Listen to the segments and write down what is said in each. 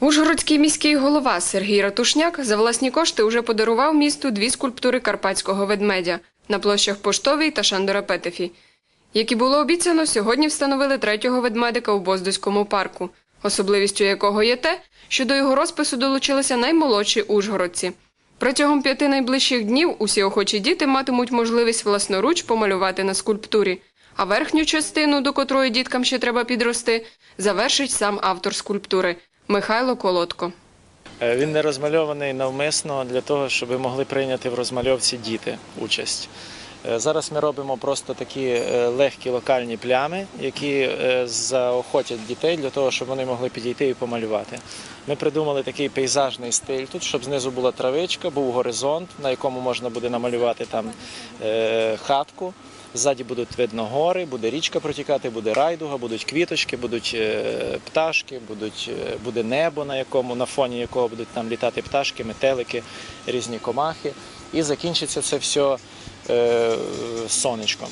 Ужгородський міський голова Сергій Ратушняк за власні кошти уже подарував місту дві скульптури карпатського ведмедя на площах Поштовій та Шандора Петефі. Як і було обіцяно, сьогодні встановили третього ведмедика у Боздоському парку, особливістю якого є те, що до його розпису долучилися наймолодші ужгородці. Протягом п'яти найближчих днів усі охочі діти матимуть можливість власноруч помалювати на скульптурі, а верхню частину, до котрої діткам ще треба підрости, завершить сам автор скульптури Михайло Колодко. Е, Він не розмальований навмисно для того, щоб могли прийняти в розмальовці діти участь. Е, Зараз ми робимо просто такі е, легкі локальні плями, які заохотять дітей для того, щоб вони могли підійти і помалювати. Ми придумали такий пейзажний стиль тут, щоб знизу була травичка, був горизонт, на якому можна буде намалювати там хатку. Ззаді будуть видно гори, буде річка протікати, буде райдуга, будуть квіточки, будуть е, пташки, будуть, е, буде небо, на якому на фоні якого будуть там літати пташки, метелики, різні комахи. І закінчиться це все е, сонечком,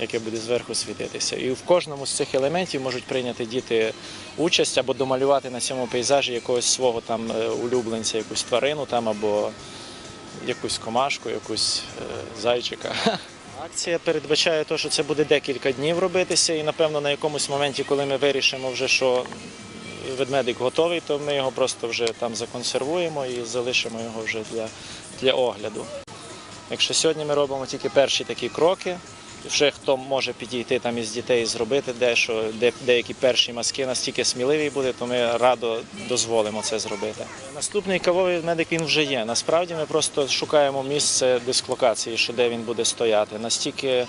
яке буде зверху світитися. І в кожному з цих елементів можуть прийняти діти участь або домалювати на цьому пейзажі якогось свого там е, улюбленця, якусь тварину там або якусь комашку, якусь е, зайчика. Акція передбачає те, що це буде декілька днів робитися, і напевно на якомусь моменті, коли ми вирішимо вже, що ведмедик готовий, то ми його просто вже там законсервуємо і залишимо його вже для, для огляду. Якщо сьогодні ми робимо тільки перші такі кроки, вже хто може підійти там із дітей і зробити дещо, де, деякі перші маски настільки сміливі буде, то ми радо дозволимо це зробити. Наступний кавовий медик він вже є. Насправді ми просто шукаємо місце дислокації, що де він буде стояти. Настільки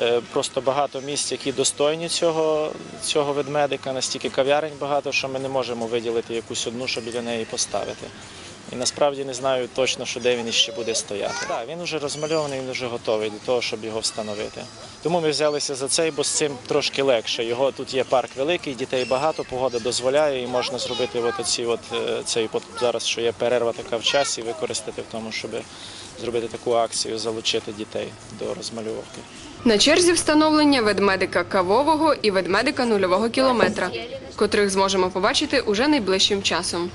е, просто багато місць, які достойні цього, цього ведмедика, настільки кав'ярень багато, що ми не можемо виділити якусь одну, щоб біля неї поставити. І насправді не знаю точно, що де він іще буде стояти. Так, він вже розмальований, він вже готовий до того, щоб його встановити. Тому ми взялися за цей, бо з цим трошки легше. Його тут є парк великий, дітей багато, погода дозволяє, і можна зробити от оці от е, цей от зараз, що є перерва така в часі, використати в тому, щоб зробити таку акцію, залучити дітей до розмальовки. На черзі встановлення ведмедика кавового і ведмедика нульового кілометра, котрих зможемо побачити уже найближчим часом.